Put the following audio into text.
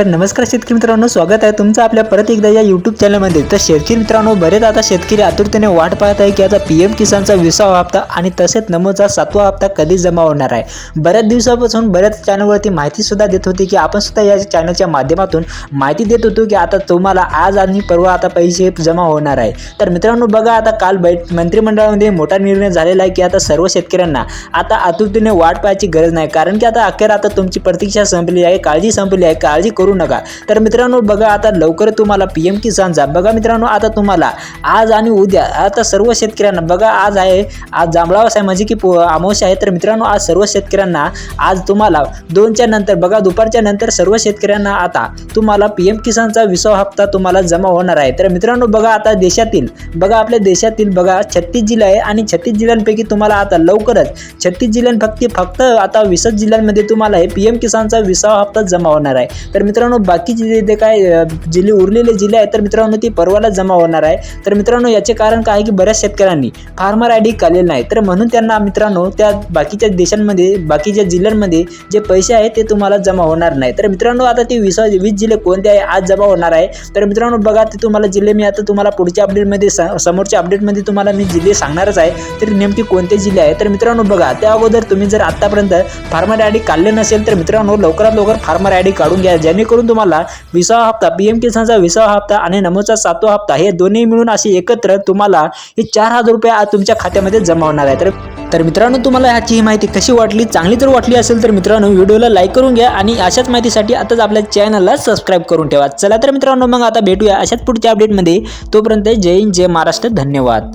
तर नमस्कार शेतकरी मित्रांनो स्वागत आहे तुमचं आपल्या परत एकदा या यूट्यूब चॅनलमध्ये तर शेतकरी मित्रांनो बरेच आता शेतकरी आतुरतेने वाट पाहत आहे की आता पी एम किसानचा विसावा हप्ता आणि तसेच नमोचा सातवा हप्ता कधी जमा होणार आहे? बऱ्याच दिवसापासून बऱ्याच चॅनलवरती माहिती सुद्धा देत होती की आपण सुद्धा या चॅनलच्या माध्यमातून माहिती देत होतो की आता तुम्हाला आज आणि परवा आता पैसे जमा होणार आहे. तर मित्रांनो बघा आता काल बैठ मंत्रिमंडळामध्ये मोठा निर्णय झालेला आहे की आता सर्व शेतकऱ्यांना आता आतुरतेने वाट पाहायची गरज नाही. कारण की आता अखेर आता तुमची प्रतीक्षा संपली आहे काळजी संपली आहे काळजी करू करू नका. तर मित्रांनो बघा आता लवकर तुम्हाला पी एम किसानचा बघा मित्रांनो आता तुम्हाला आज आणि उद्या आता सर्व शेतकऱ्यांना बघा आज आहे आज जांभळावास आहे म्हणजे की पो अमावस्या आहे. तर मित्रांनो आज सर्व शेतकऱ्यांना आज तुम्हाला दोनच्या नंतर बघा दुपारच्या नंतर सर्व शेतकऱ्यांना आता तुम्हाला पी एम किसानचा विसावा हप्ता तुम्हाला जमा होणार आहे. तर मित्रांनो बघा आता देशातील बघा आपल्या देशातील बघा छत्तीस जिल्हा आहे आणि छत्तीस जिल्ह्यांपैकी तुम्हाला आता लवकरच छत्तीस जिल्ह्यां फक्त फक्त आता वीसच जिल्ह्यांमध्ये तुम्हाला हे पी एम किसानचा विसावा हप्ता जमा होणार आहे. तर मित्रांनो मित्रांनो बाकीचे जे जे काय जिल्हे उरलेले जिल्हे आहेत तर मित्रांनो ते परवाला जमा होणार आहे. तर मित्रांनो याचे कारण काय आहे की बऱ्याच शेतकऱ्यांनी फार्मर आय डी काढलेलं नाही. तर म्हणून त्यांना मित्रांनो त्या बाकीच्या देशांमध्ये बाकीच्या जिल्ह्यांमध्ये जे पैसे आहेत ते तुम्हाला जमा होणार नाही. तर मित्रांनो आता ते वीस वीस जिल्हे कोणते आहे आज जमा होणार आहे. तर मित्रांनो बघा ते तुम्हाला जिल्हे मी आता तुम्हाला पुढच्या अपडेटमध्ये स- समोरच्या अपडेटमध्ये तुम्हाला मी जिल्हे सांगणारच आहे. तर नेमके कोणते जिल्हे आहे तर मित्रांनो बघा त्या अगोदर तुम्ही जर आतापर्यंत फार्मर आय डी काढले नसेल तर मित्रांनो लवकरात लवकर फार्मर आय डी काढून घ्या ज्याने जेणेकरून तुम्हाला विसावा हप्ता पी एम किसानचा विसावा हप्ता आणि नमोचा सातवा हप्ता हे दोन्ही मिळून असे एकत्र तुम्हाला हे चार हजार रुपये आज तुमच्या खात्यामध्ये जमा होणार आहे. तर तर मित्रांनो तुम्हाला ह्याची ही माहिती कशी वाटली चांगली जर वाटली असेल तर मित्रांनो व्हिडिओला लाईक करून घ्या आणि अशाच माहितीसाठी आताच आपल्या चॅनलला सबस्क्राईब करून ठेवा. चला तर मित्रांनो मग आता भेटूया अशाच पुढच्या अपडेटमध्ये तोपर्यंत जय हिंद जय महाराष्ट्र धन्यवाद.